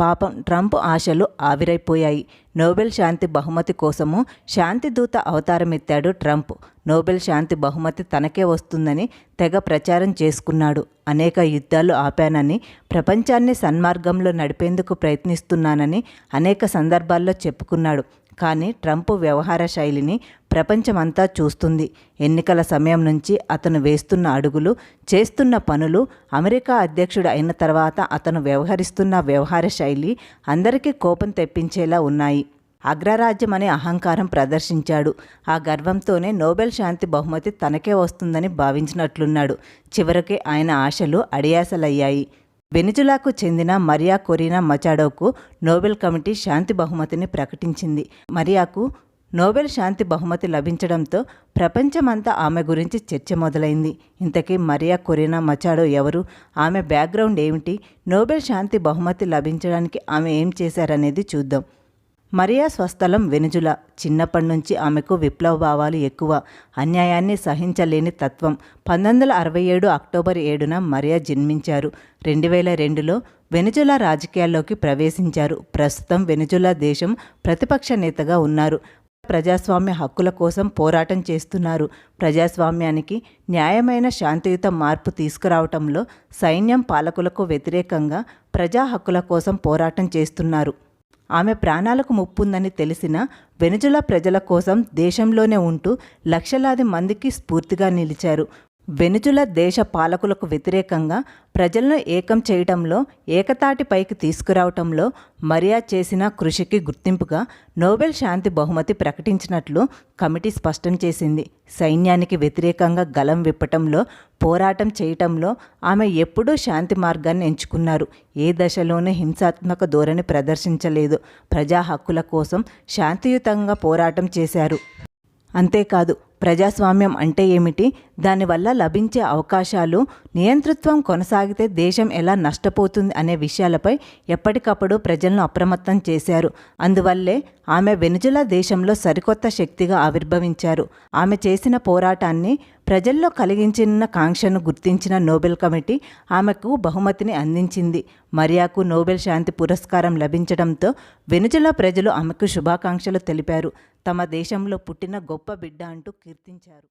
పాపం ట్రంప్ ఆశలు ఆవిరైపోయాయి. నోబెల్ శాంతి బహుమతి కోసము శాంతి దూత అవతారమెత్తాడు ట్రంప్. నోబెల్ శాంతి బహుమతి తనకే వస్తుందని తెగ ప్రచారం చేసుకున్నాడు. అనేక యుద్ధాలు ఆపానని ప్రపంచాన్ని సన్మార్గంలో నడిపేందుకు ప్రయత్నిస్తున్నానని అనేక సందర్భాల్లో చెప్పుకున్నాడు. కానీ ట్రంప్ వ్యవహార శైలిని ప్రపంచమంతా చూస్తుంది. ఎన్నికల సమయం నుంచి అతను వేస్తున్న అడుగులు చేస్తున్న పనులు అమెరికా అధ్యక్షుడు అయిన తర్వాత అతను వ్యవహరిస్తున్న వ్యవహార శైలి అందరికీ కోపం తెప్పించేలా ఉన్నాయి. అగ్రరాజ్యం అనే అహంకారం ప్రదర్శించాడు. ఆ గర్వంతోనే నోబెల్ శాంతి బహుమతి తనకే వస్తుందని భావించినట్లున్నాడు. చివరికి ఆయన ఆశలు అడియాసలయ్యాయి. వెనిజులాకు చెందిన మరియా కొరీనా మచాడోకు నోబెల్ కమిటీ శాంతి బహుమతిని ప్రకటించింది. మరియాకు నోబెల్ శాంతి బహుమతి లభించడంతో ప్రపంచమంతా ఆమె గురించి చర్చ మొదలైంది. ఇంతకీ మరియా కొరీనా మచాడో ఎవరు? ఆమె బ్యాక్గ్రౌండ్ ఏమిటి? నోబెల్ శాంతి బహుమతి లభించడానికి ఆమె ఏం చేశారనేది చూద్దాం. మరియా స్వస్థలం వెనుజుల. చిన్నప్పటి నుంచి ఆమెకు విప్లవ భావాలు ఎక్కువ. అన్యాయాన్ని సహించలేని తత్వం. పంతొమ్మిది వందల అరవై ఏడు అక్టోబర్ ఏడున మరియా జన్మించారు. రెండు వేల రెండులో వెనుజులా రాజకీయాల్లోకి ప్రవేశించారు. ప్రస్తుతం వెనుజులా దేశం ప్రతిపక్ష నేతగా ఉన్నారు. ప్రజాస్వామ్య హక్కుల కోసం పోరాటం చేస్తున్నారు. ప్రజాస్వామ్యానికి న్యాయమైన శాంతియుత మార్పు తీసుకురావటంలో సైన్యం పాలకులకు వ్యతిరేకంగా ప్రజా హక్కుల కోసం పోరాటం చేస్తున్నారు. ఆమె ప్రాణాలకు ముప్పుందని తెలిసిన వెనుజులా ప్రజల కోసం దేశంలోనే ఉంటూ లక్షలాది మందికి స్ఫూర్తిగా నిలిచారు. వెనుజుల దేశ పాలకులకు వ్యతిరేకంగా ప్రజలను ఏకం చేయటంలో ఏకతాటి పైకి తీసుకురావటంలో మరియా చేసిన కృషికి గుర్తింపుగా నోబెల్ శాంతి బహుమతి ప్రకటించినట్లు కమిటీ స్పష్టం చేసింది. సైన్యానికి వ్యతిరేకంగా గలం విప్పటంలో పోరాటం చేయటంలో ఆమె ఎప్పుడూ శాంతి మార్గాన్ని ఎంచుకున్నారు. ఏ దశలోనూ హింసాత్మక ధోరణి ప్రదర్శించలేదు. ప్రజా హక్కుల కోసం శాంతియుతంగా పోరాటం చేశారు. అంతేకాదు ప్రజాస్వామ్యం అంటే ఏమిటి? దానివల్ల లభించే అవకాశాలు నియంతృత్వం కొనసాగితే దేశం ఎలా నష్టపోతుంది అనే విషయాలపై ఎప్పటికప్పుడు ప్రజలను అప్రమత్తం చేశారు. అందువల్లే ఆమె వెనుజులా దేశంలో సరికొత్త శక్తిగా ఆవిర్భవించారు. ఆమె చేసిన పోరాటాన్ని ప్రజల్లో కలిగించిన కాంక్షను గుర్తించిన నోబెల్ కమిటీ ఆమెకు బహుమతిని అందించింది. మరియాకు నోబెల్ శాంతి పురస్కారం లభించడంతో వెనుజులా ప్రజలు ఆమెకు శుభాకాంక్షలు తెలిపారు. తమ దేశంలో పుట్టిన గొప్ప బిడ్డ అంటూ కీర్తించారు.